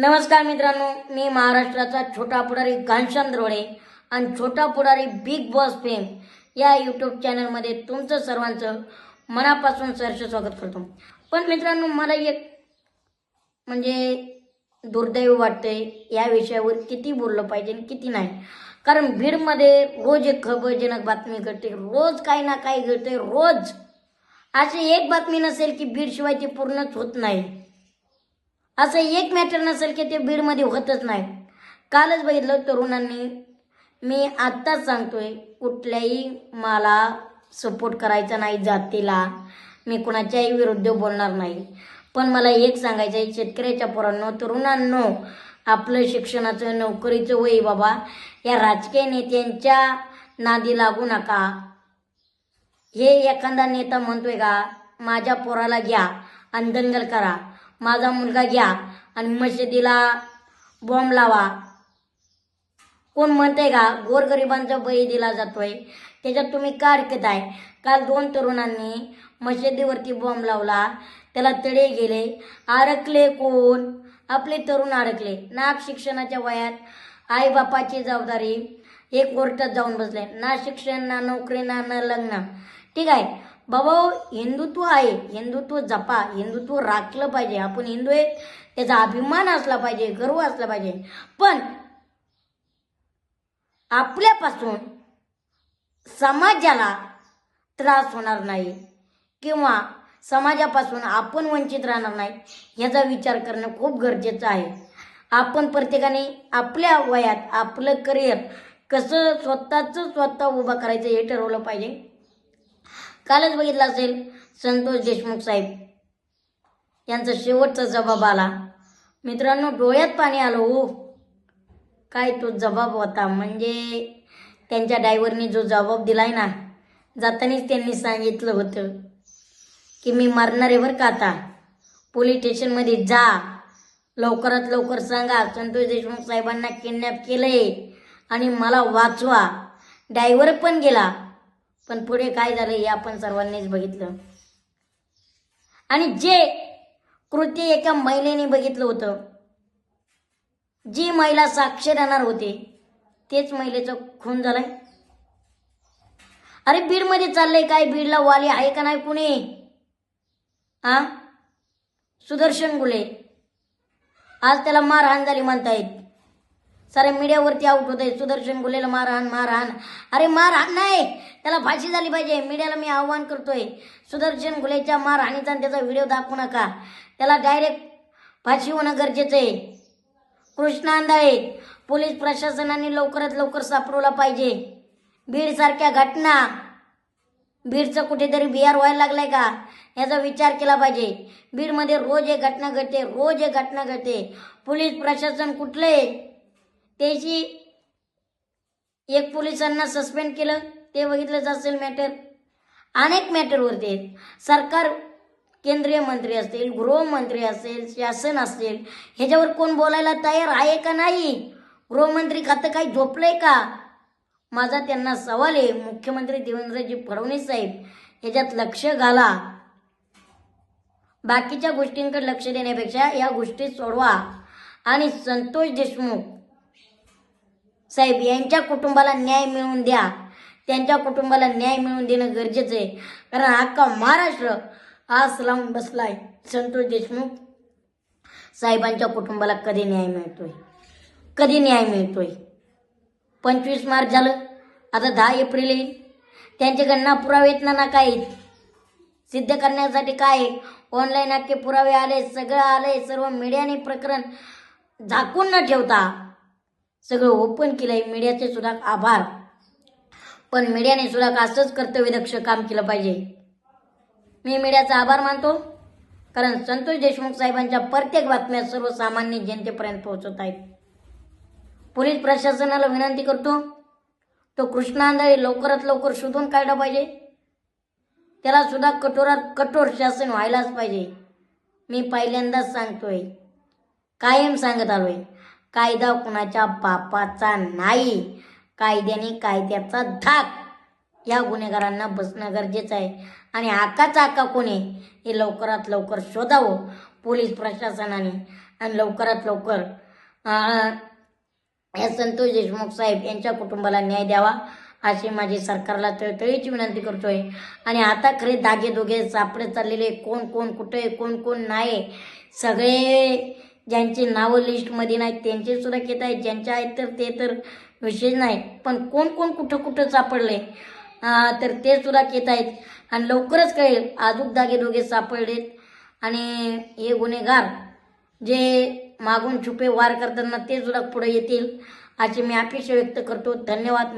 नमस्कार मित्रांनो मी महाराष्ट्राचा छोटा पुढारी घनश्याम द्रोळे आणि Chhota Pudhari Bigg Boss fame या यूट्यूब चॅनलमध्ये तुमचं सर्वांचं मनापासून सहर्ष स्वागत करतो. पण मित्रांनो मला एक म्हणजे दुर्दैव वाटतंय या विषयावर किती बोललं पाहिजे आणि किती नाही. कारण भीडमध्ये रोज एक खबरजनक बातमी घडते रोज काही ना काही घडते रोज. अशी एक बातमी नसेल की भीडशिवाय ती पूर्णच होत नाही. असं एक मॅटर नसेल की ते बीडमध्ये होतच नाही. कालच बघितलं तरुणांनी. मी आत्ताच सांगतोय कुठल्याही मला सपोर्ट करायचा नाही जातीला. मी कुणाच्याही विरुद्ध बोलणार नाही. पण मला एक सांगायचं आहे शेतकऱ्याच्या पोरांनो तरुणांनो आपलं शिक्षणाचं नोकरीचं वय बाबा. या राजकीय नेत्यांच्या नादी लागू नका. हे एखादा नेता म्हणतोय का माझ्या पोराला घ्या आणि दंगल करा. माझा मुलगा घ्या आणि मशिदीला बॉम्ब लावा. कोण म्हणतंय का गोरगरिबांचा बळी दिला जातोय. त्याच्यात तुम्ही का अडकत आहे? काल दोन तरुणांनी मशिदीवरती बॉम्ब लावला. त्याला तडे गेले. अडकले कोण? आपले तरुण अडकले नाग शिक्षणाच्या वयात आईबापाची जबाबदारी. एक कोर्टात जाऊन बसले. ना शिक्षण ना नोकरी ना ना लग्न. ठीक आहे. बाबा हिंदुत्व आहे. हिंदुत्व जपा. हिंदुत्व राखलं पाहिजे. आपण हिंदू आहे त्याचा अभिमान असला पाहिजे. गर्व असला पाहिजे. पण आपल्यापासून समाजाला त्रास होणार नाही. किंवा समाजापासून आपण वंचित राहणार नाही याचा विचार करणं खूप गरजेचं आहे. आपण प्रत्येकाने आपल्या वयात आपलं करिअर कसं स्वतःचं स्वतः उभं करायचं हे ठरवलं पाहिजे. कालच बघितलं असेल संतोष देशमुख साहेब. यांचा शेवटचा जबाब आला. मित्रांनो डोळ्यात पाणी आलं हो. काय तो जबाब होता? म्हणजे त्यांच्या डायव्हरनी जो जबाब दिलाय ना जातानीच त्यांनी सांगितलं होतं की मी मरणार आहे बरं का आता. पोलीस स्टेशनमध्ये जा. लवकरात लवकर सांगा संतोष देशमुख साहेबांना किडनॅप केलंय आणि मला वाचवा. डायव्हर पण गेला. पण पुढे काय झालं हे आपण सर्वांनीच बघितलं. आणि जे कृती एका महिलेने बघितलं होतं जी महिला साक्ष राहणार होते तेच महिलेचं खून झालंय. अरे बीडमध्ये चाललंय काय? बीडला वाली आहे का नाही कुणी? हा सुदर्शन गुले. आज त्याला मारहाण झाली म्हणतायत. सारे मीडियावरती आउट होत आहे सुदर्शन गुलेला मारहाण मारहाण. अरे मारहाण नाही. त्याला फाशी झाली पाहिजे. मीडियाला मी आव्हान करतोय. सुदर्शन गुलेच्या मारहाणीचा आणि त्याचा व्हिडिओ दाखवू नका. त्याला डायरेक्ट फाशी होणं गरजेचं आहे. कृष्णा अंधाळे पोलीस प्रशासनाने लवकरात लवकर सापडवला पाहिजे. बीडसारख्या घटना. बीडचं कुठेतरी बिहार व्हायला लागलाय का? याचा विचार केला पाहिजे. बीडमध्ये रोज एक घटना घडते रोज एक घटना घडते. पोलीस प्रशासन कुठले त्याची एक पोलिसांना सस्पेंड केलं. ते बघितलंच असेल मॅटर अनेक मॅटरवरती आहेत. सरकार केंद्रीय मंत्री असतील गृहमंत्री असेल शासन असेल ह्याच्यावर कोण बोलायला तयार आहे का नाही? गृहमंत्री खातं काही झोपलंय का? माझा त्यांना सवाल आहे. मुख्यमंत्री देवेंद्रजी फडणवीस साहेब ह्याच्यात लक्ष घाला. बाकीच्या गोष्टींकडे लक्ष देण्यापेक्षा या गोष्टी सोडवा. आणि संतोष देशमुख साहेब यांच्या कुटुंबाला न्याय मिळवून द्या. त्यांच्या कुटुंबाला न्याय मिळवून देणं गरजेचं आहे. कारण अख्खा महाराष्ट्र आस लावून बसलाय. संतोष देशमुख साहेबांच्या कुटुंबाला कधी न्याय मिळतोय? कधी न्याय मिळतोय? पंचवीस मार्च झालं. आता दहा एप्रिल येईल. त्यांच्याकडनं पुरावे येत ना ना काय सिद्ध करण्यासाठी काय ऑनलाईन अख्खे पुरावे आले सगळं आले सर्व मीडियाने प्रकरण झाकून न ठेवता सगळं ओपन केलंय मीडियाचे सुद्धा आभार. पण मीडियाने सुद्धा असंच कर्तव्यदक्ष काम केलं पाहिजे. मी मीडियाचा आभार मानतो. कारण संतोष देशमुख साहेबांच्या प्रत्येक बातम्या सर्वसामान्य जनतेपर्यंत पोहोचत आहेत. पोलीस प्रशासनाला विनंती करतो तो कृष्णांधळे लवकरात लवकर शोधून काढला पाहिजे. त्याला सुद्धा कठोरात कठोर शासन व्हायलाच पाहिजे. मी पहिल्यांदाच सांगतोय कायम सांगत आलोय. कायदा कुणाच्या बापाचा नाही. कायद्याने कायद्याचा धाक. या गुन्हेगारांना बसणं गरजेचं आहे. आणि आकाचा आका कोणी? हे लवकरात लवकर शोधावं. पोलीस प्रशासनाने. आणि लवकरात लवकर या संतोष देशमुख साहेब यांच्या कुटुंबाला न्याय द्यावा अशी माझी सरकारला तळतळीची विनंती करतोय. आणि आता खरे धागे दोघे सापडे चाललेले कोण कोण कुठे कोण कोण नाही. सगळे ज्यांची नावं लिस्टमध्ये नाहीत त्यांचे सुद्धा घेत आहेत ज्यांचे आहेत तर ते तर विशेष नाही पण कोण कोण कुठं कुठं सापडले तर ते सुद्धा घेत आहेत. आणि लवकरच कळेल आजूक दागे दोघे सापडलेत. आणि हे गुन्हेगार जे मागून छुपे वार करताना ते सुद्धा पुढे येतील अशी मी अपेक्षा व्यक्त करतो. धन्यवाद.